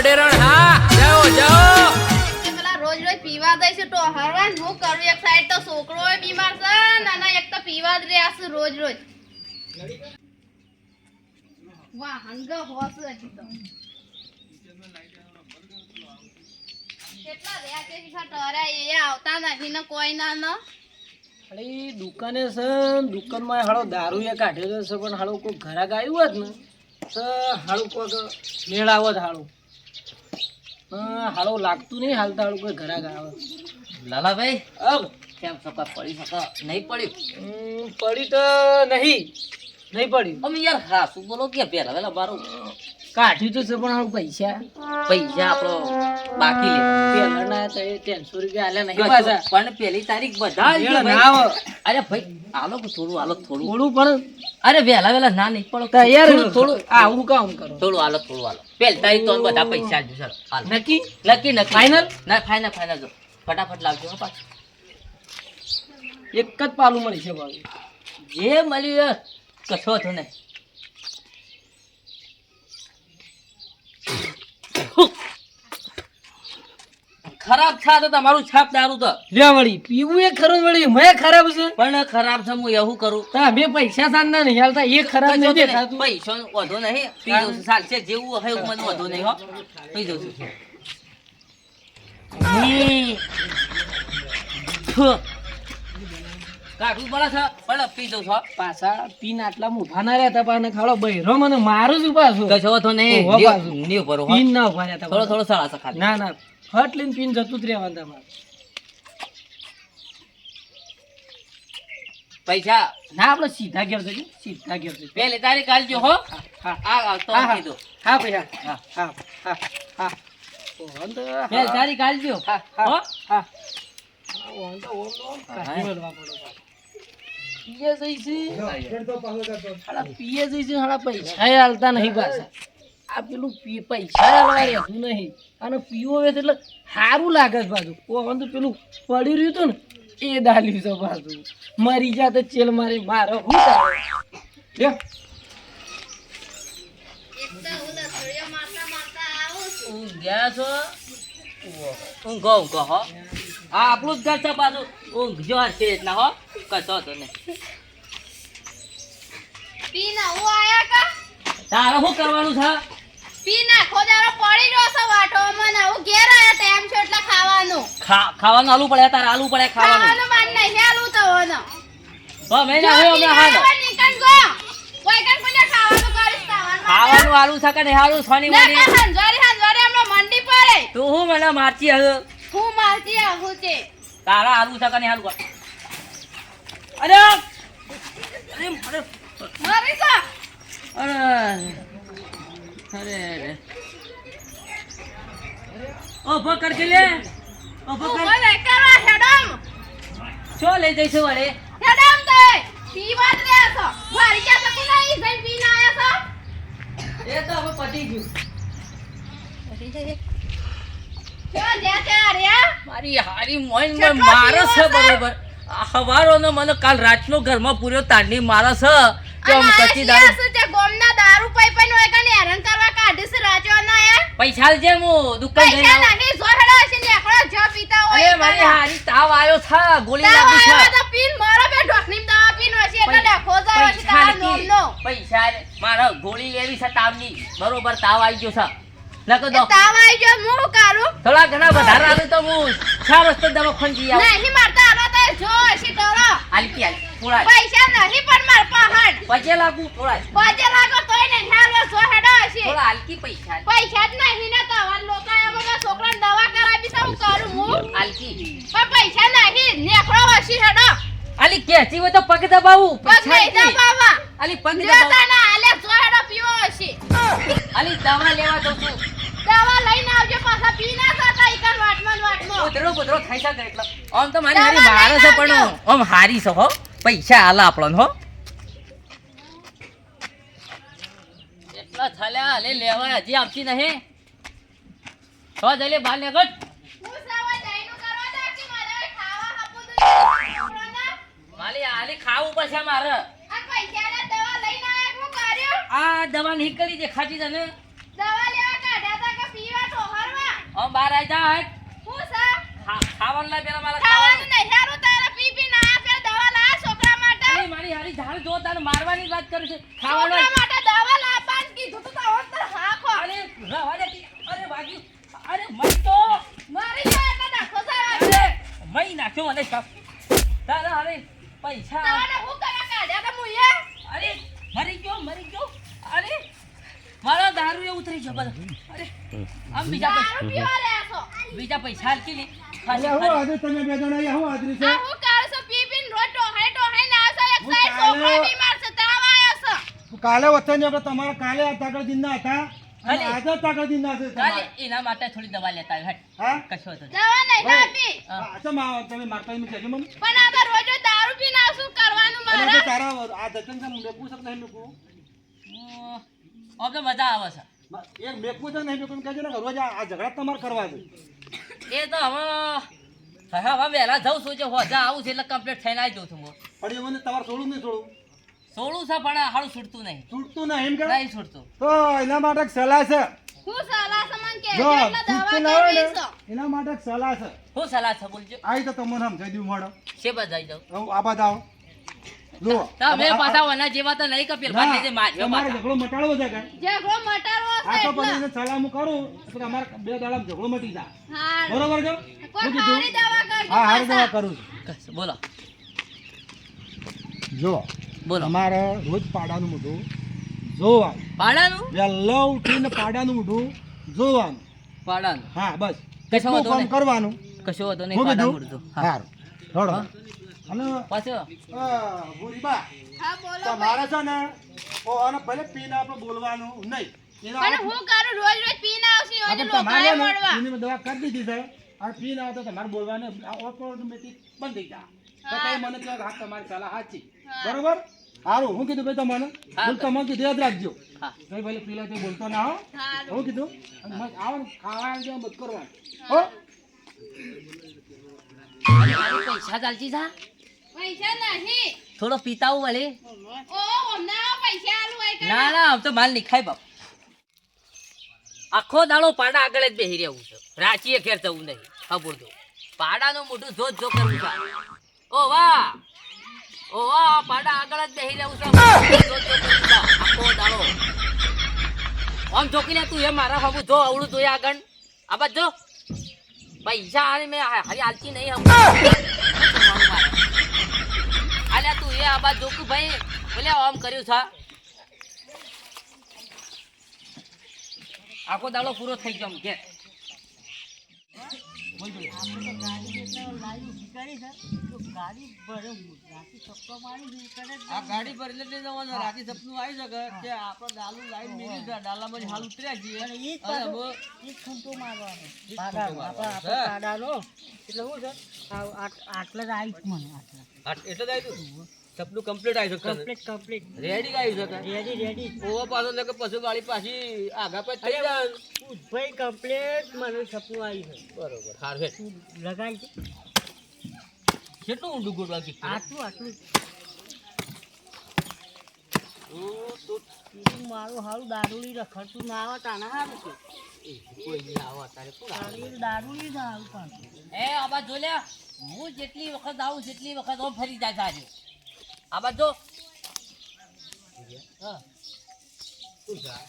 અડેરણ હા જાઓ જાઓ. રોજ રોજ પીવા દઈ છે તો હરવાન હું કરું? એક સાઈડ તો છોકરો બીમાર છે નાના એક તો પીવા જ રહ્યા છે રોજ રોજ. વાહ હંગ હોસ હજી તો. કેટલા રહ્યા પીછા એ આવતા નથી ને કોઈ ના ન? અરે દુકાને છે દુકાનમાં હાળો દારૂ એ કાઢેલો છે પણ હાળો કોઈ ઘરાક આવ્યું હોત ને તો હાળો કોઈક મેળ આવત હાળો હા, હાળો લાગતું નહીં હાલતા હાલ કોઈ ઘરા આવે. લાલાભાઈ કેમ કાંઈ પડી શકો નહીં પડ્યું? પડી તો નહીં. નહીં પડી. અમે યાર હા શું બોલો કે પહેલા પહેલા મારું કાઢ્યું તો છે પણ હાળો પૈસા પૈસા આપણો બાકી લે. પહેલાના તો એ ત્રણસો રૂપિયા આલ્યા નહીં પાછા. પણ પેલી તારીખ બધા જ મેળ ભાઈ. અરે ભાઈ આલો કે થોડું આલો થોડું. થોડું પણ અરે વહેલા વહેલા ના નહીં પડો તૈયાર થોડું થોડું. આવું કામ કરો. થોડું આલો થોડું આલો. પેલી તારીખ તો બધા પૈસા આપજો સર હાલો. નક્કી? નક્કી નક્કી. Final? ના ફાઇનલ ફાઇનલ જો. ફટાફટ લાવજો હો પાછું. એક જ પાલું મળી છે ભાઈ. જે મળ્યું એ કશો હતો ને ખરાબ છા તો તમારું છાપ દારૂ તો. લે વળી પીવું એ ખરું વળી મેં ખરાબ છે. પણ ખરાબ છે હું એવું કરું. તા બે પૈસા સાંજના નહીં હાલતા એ ખરાબ નહીં. દેખાતું. વધો નહીં. પી જવું છું. ચાલશે જેવું હોય મને વધો નહીં હો. પી જવું છું. કાઢવું પડે છે. પણ પી જવું છું. પાછા પીન આટલા મુભા ના રહ્યા તા પાછા ખાડો બૈરો મને મારું છું. પાછું કશો વાંધો નહીં. નીવ ભરો. પીન ના ઊભા રહ્યા તા થોડો. થોડો સળાશે ખાલી. ના ના. ફટ લઈને પીન જતું જ રહેવાનું તમારે. પૈસા? ના આપણે સીધા ઘેર જજો સીધા ઘેર જજો પેલી તારીખ કાલજો હો. હા હા. તો હા, હા. કીધું. હા ભૈયા હા. હા. હા હા તો. પેલી કાલજો હા હા. હા. હા. ઓહો, તો ઓહો, કાઢી મેળવા પડે પાછું. પીએ જઈશે હાલા પીએ જઈશે હાલા પૈસા હાલતા નહીં પાછા. આ પેલું પૈસા હાલવા રહેતું નહીં. અને પીવો હોય એટલે સારું લાગે છે પાછું. ઓહો, તો પેલું પડી રહ્યું હતું ને એ દાલ્યું છે પાછું. મરી જા તો ચેલ મારે મારો હું તારે. ગયા છો. ઊંઘો ઊંઘો હો આ આપણું જ ઘર છે પાછું. ઊંઘજો હશે એટલા હો કશો હતો ને પી હું આયા કા? તારે શું કરવાનું છે? પીના ખોદારો પડી રહ્યો છે વાટો. મને હું ઘેર આયા ટાઈમ છે એટલે ખાવાનું. ખા ખાવાનું આલુ પડે તારે આલુ પડે ખાવાનું. ખાવાનું માન નહીં આલું તો હોનો. હો મેં ના હોય હમણાં હાલો. નીકળ ગો. કોઈ કણ મને ખાવાનું કરીશ તાવાનું ખાવાનું આલુ છે કે નહીં આલુ? સોની ના મોની. કા હંજવારી હંજવારી હમણાં મંડી પડે. તું હું મને મારતી હવે હું મારતી આવું છે? તારા આવું છે કને હાલ અરે! અરે મારે મારી કા? અરે અરે અરે. ઓ પકડ કે લે? ઓ પકડ. ઓ લે કરવા હેડમ. છો લઈ જઈશું વળે. હેડમ તે. પીવા જ રહ્યા છો મારી ક્યાં તકુ નહીં જઈ પીને આયા છો? એ તો હવે પતી ગયું. ક્યાં જ્યાં મારી હારી મોઈન મોઈન છે બરોબર. હવારો ને મને કાલ રાતનો ઘરમાં પૂર્યો તાંડી મારા છે. કે આમ કચ્ચી દારૂ તે ગોમના દારૂ પઈ પઈને હોય કને હેરાન કરવા કાઢી છે રાજો ના એ. પૈસા આલજે હું દુકાન જઈ પૈસા. નહીં જો હેડો છે નેકળો જો પીતા હોય અરે મારી હારી તાવ આવ્યો છે ગોળી લાગી છે. તો પીન મારો બે ઢોકની દવા પીન છે એટલે ડખો જાય છે તાવ નો પૈસા ને- ગોળી લેવી છે તાવની. બરોબર તાવ આવી ગયો છે. નકર એ દો તાવ આવી ગયો શું કરું? થોડા ઘણા વધારે આવે તો હું છા રસ્તે દવાખાને ખંજી આવું. નહીં મારતા હાલો તો જો હશે ટોળો. આલકી આલ થોડા પૈસા નહીં પણ માર પહાડ. પજે લાગુ થોડા પજે લાગો તોય ને હાલો જો હેડો હશે થોડા આલકી પૈસા. પૈસા જ નહીં ને તવા લોકો આ બધા છોકરાને દવા કરાવી તો હું કરું હું? આલકી. પણ પૈસા નહીં નેખરો હશે હેડો. આલી કેચી હોય તો પગ દબાવું. પગ નહીં દબાવા આલી પગ દબાવા. ના આલે જો હેડો પીવો હશે આલી દવા લેવા દઉં છું. દવા લઈને આવજો પાછા. પી ના જતા ઈકન વાટમાં વાટમાં. ઉધરો ઉધરો થઈ શકે એટલે. આમ તો મારી હારી મારે છે પણ આમ હારી છે હો. પૈસા આલા આપણને હો. એટલા થલ્યા લે લેવા હજી આવતી નહીં. હો જલે બાર ને ગટ હું સવા જઈનું કરવા દે કે મારે હવે ખાવા માલી પડશે મારે. આ દવા નીકળી દે ખાધી કર્યું આ દવા નીકળી દેખાતી તને દવા લેવા કાઢ્યા તા કે પીવા તો હવે બહાર આઈ જા. હું સા ખાવાનું લાય પેલા મારા ખાવાનું. નહીં હેરું તારા પી પી ના આપે દવા લા છોકરા માટે. અરે મારી હારી ઝાડ જો તારે મારવાની વાત કરું છું. ખાવાનું છોકરા માટે દવા લાવવાનું કીધું તો તાવ તો હા ખો અરે રવા દે. અરે વાગ્યું અરે મઈ તો. મારી જાય એટલે નાખો સાહેબ. અરે મઈ નાખ્યો મને તારા હવે પૈસા તારા હું કરવા કાઢ્યા તો મુએ અરે મરી ગયો મરી ગયો અરે મારો દારૂ એ ઉતરી ગયો બધો અરે આમ બીજા પૈસા. દારૂ પીવા લે છો. બીજા પૈસા હાલકી લે. અલ્યા હું હાજર તમે બે જણા અહીંયા હું હાજરી છે? હું કાઢ છો પી પી રોજ ટોહાઈ ટોહાઈ ના આવશો એક સાઈડ કાલે- બીમાર છે તાવ આયો છે. કાલે વચ્ચે ને આપણે તમારા કાલે આ દિનના હતા. અને આજે તાગડ દિનના છે કાલે એના માટે થોડી દવા લેતા આવ્યો હેટ હા? કશો હતો દવા નહીં ભાઈ. આપી હા. આ ચમ આ તમે મારતા એમ કહેજો મને પણ આ તો રોજ દારૂ પીને આવ શું કરવાનું મારે. તારા આ જતન છે નહીં તો મજા આવે છે. એક મેકવું છે કે મેકવું કહેજો ને રોજ આ ઝઘડા તમારે કરવા છે. એ તો હવે હવે વહેલા જઉં છું જે હોજા આવું છે એટલે કમ્પ્લીટ થઈને આવી જઉં છું હું. પણ એ મને તમારે છોડવું નહીં છોડવું સોળું છે પણ હારું છૂટતું નહીં. છૂટતું નહીં એમ કે નહીં છૂટતું. તો એના માટે સલાહ છે. હું સલાહ કે એટલે દવા એના માટે સલાહ છે. શું સલાહ છે બોલજો. આવી તો તમને સમજાઈ દઉં મળો છે બધાઈ જાવ હવે આ જુઓ તમે પાછા ઓના જેવા તો નહીં કપીર ના, ભાઈ માર્યો તમારે ઝઘડો મટાડવો છે કે ઝઘડો મટાડવો આ તો પછી એટલે એને સલાહ હું કરું એટલે અમારે બે દાડા ઝઘડો મટી જાય. બરોબર છે? કોઈ કીધું? હારી દવા કરજો હા હારી દવા કરું કશ, બોલો. જો બોલો. તમારે રોજ પાડાનું મોઢું જોવાનું. પાડાનું? વેલો ઉઠીને પાડાનું મોઢું જોવાનું. પાડાનું. હા બસ. કશું કામ કરવાનું. કશું હતો નહીં પાડાનું. હા. સારું. થોડો હા. અને પાછો. આ, ભૂરીબા, હા બોલો તમારે છે ને ઓ આને ભલે પીને આપણે બોલવાનું નહીં. પણ હું કરું રોજ રોજ પીને આવશી અને લોકોએ મળવા. એની દવા કરી દીધી છે. અને પીને આવે તો તમારે બોલવાનું ઓટોમેટિક બંધ થઈ જાય તો મને કહો કે હા તમારી સલાહ સાચી. બરોબર? સારું હું કીધું ભાઈ તમને. હા, બોલ કીધું યાદ રાખજો. કઈ ભલે પીલા તો બોલતો ના હો. કીધું અને આવો ને ખાવા આવજો બધું કરવાનું. હો. અરે, મારી પૈસા ચાલતી જા? પૈસા નહીં. થોડો પીતાવું વળે. ઓ હમણાં પૈસા આલુ હોય ના ના આમ તો માલ નહીં બાપ. આખો દાડો પાડા આગળ જ બેહી રહેવું છે. રાચીએ ખેર જવું નહીં હા બોલતો પાડાનું મોટું જોત જો કરવું છે. ઓ વાહ! ઓ વાહ પાડા આગળ જ બેહી રહેવું છે. આખો દાડો. આમ જોકી તું એ મારા બાબુ જો અવળું જોઈએ આગળ. આ બાદ જો. પૈસા મેં હારી હાલતી નહીં એ આ બાદ જોકું ભાઈ. બોલે આમ કર્યું છે. આખો દાડો પૂરો થઈ ગયો કે. ગાડી પર એટલે જવાનું રાતે સપનું આવી શકે કે આપણે ડાલું લાઈન મેલી છે ડાલામાં હાલ ઉતર્યા છીએ. છે. આટલે આવી એટલે જ આવ્યું તું? આવી શકે કમ્પ્લીટ કમ્પ્લીટ રેડી આવી શકે રેડી રેડી ઓવા પાછો નકર પશુ વાળી પાછી આગા પર થઈ જાય બરોબર હારું હેડ. કેટલું ઊંડું ગોળવા કીધું? મારું હારું દારૂડી રખડતું ના આવે તાના હારું છે. આવો દારૂડી ના આવું એ આ જોલ્યા હું જેટલી વખત આવું જેટલી વખત હું ફરી જાય આ બાજુ જો. હા.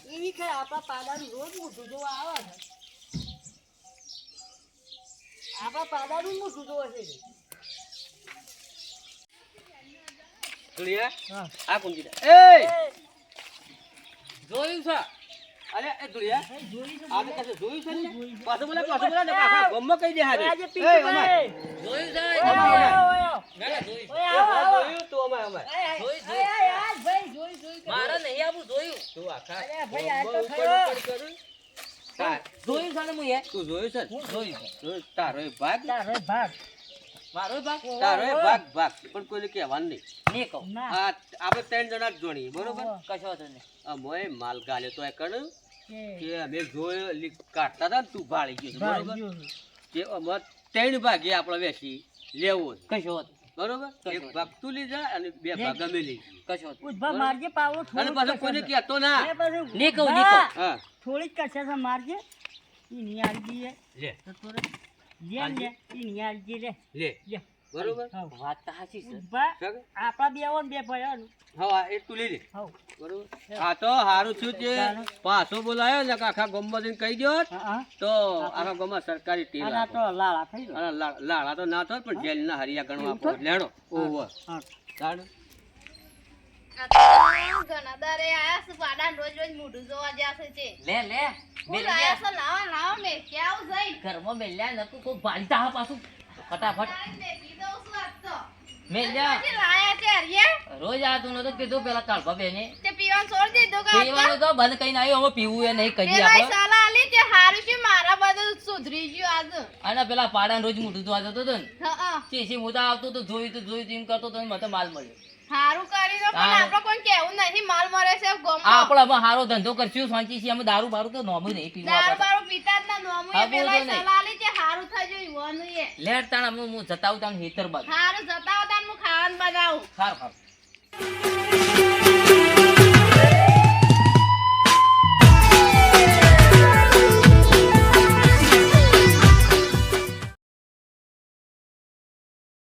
એવી કઈ આપણા પાડાનું રોજ મોટું જોવા આવે છે આપણા પાડાનું મોટું જોવા છે ધુળિયા? હા. આ કોણ એ! જોયું છે અરે એ ધુળિયા, આ તો કશું જોયું છે ને? પાછું બોલે, પાછું બોલે ને, આખા ગામમાં કહી દે હારે. જોયું છે? તાર- જોયું છે. ને મું એ? તું જોયું છે. ને? જોયું છે. જોયું. તારો ભાગ? તારો ભાગ. મારો ભાગ? તારો ભાગ, ભાગ. પણ કોઈને કહેવાનું નહીં. નહીં કહું. ના. આ આપણે ત્રણ જણા જ જોણી બરોબર? કશો નહીં. અમોય માલ ગાલ્યો તો એ કણ કે અમે જોયો કાઢતા હતા ને તું ભાળી ગયો બરોબર? કે ત્રણ ભાગે આપણે વેચી લેવો છે. બરોબર? એક તું અને બે ભાગ અમે લઈ જઈએ. મારજે પાવડો અને પાછો કોઈને કહેતો ના. એ કહું, બા, હા. થોડીક કરશે મારજે. ઈ નિયાલજી એ. લે. તો થોડે લે. ને ઈ નિયાલજી લે. લે. લે બરોબર? વાત તો સાચી છે. આપણા બે આવો બે ભાઈઓ હા એ તું લઈ લે. બરોબર? આ તો હારું થયું છે પાછો બોલાયો ને આખા ગામમાં જઈને કહી દો હા હા. તો આખા ગામમાં સરકારી ટીમ તો લાળા થઈ ગયો. લાળા તો ના થાય પણ જેલના હરિયા ગણવા પડે લેડો. ઓહો હા. તાડ આ તો ઘણા દારે આયા છે પાડાને રોજ રોજ મોઢું જોવા જ્યાં છે લે લે. હું લાયા છે લાવા લાવા મેં ક્યાં જઈ ઘરમાં મેલ્યા નતું કોઈ ભાલતા પાછું. ફટાફટ. મેકી જા લાયા. છે હરિયા. રોજ આ તું નતો કીધું પેલા કાળભા બેને તે પીવાનું છોડી દીધું કે પીવાનું તો બંધ કરીને આવ્યો હવે પીવું એ નહીં પેલા આપણે. સાલા આલી તે હારું છે મારા બધું સુધરી ગયું આજ. અને પેલા પાડાન રોજ મોટું તો આવતો તો ને. હા ચીસી મોટા આવતો તો જોઈ તો જોઈ તો કરતો તો મને માલ મળ્યો. હારું કરી દો પણ આપણો કોઈ કેવું નહીં માલ મરે છે ગોમ આપણે હવે હારો ધંધો કરશું શાંતિ છે અમે દારૂ બારૂ તો નોમું નહીં પીવા દારૂ બારૂ પીતા જ ના નોમું એ પેલા સાલા હારું થઈ ગયું ઈવાનું એ લેટ તાણ હું હું જતા આવું તાણ હેતર બાજુ. હારું જતા તાણ હું ખાવાનું બનાવું. ખાર ખાર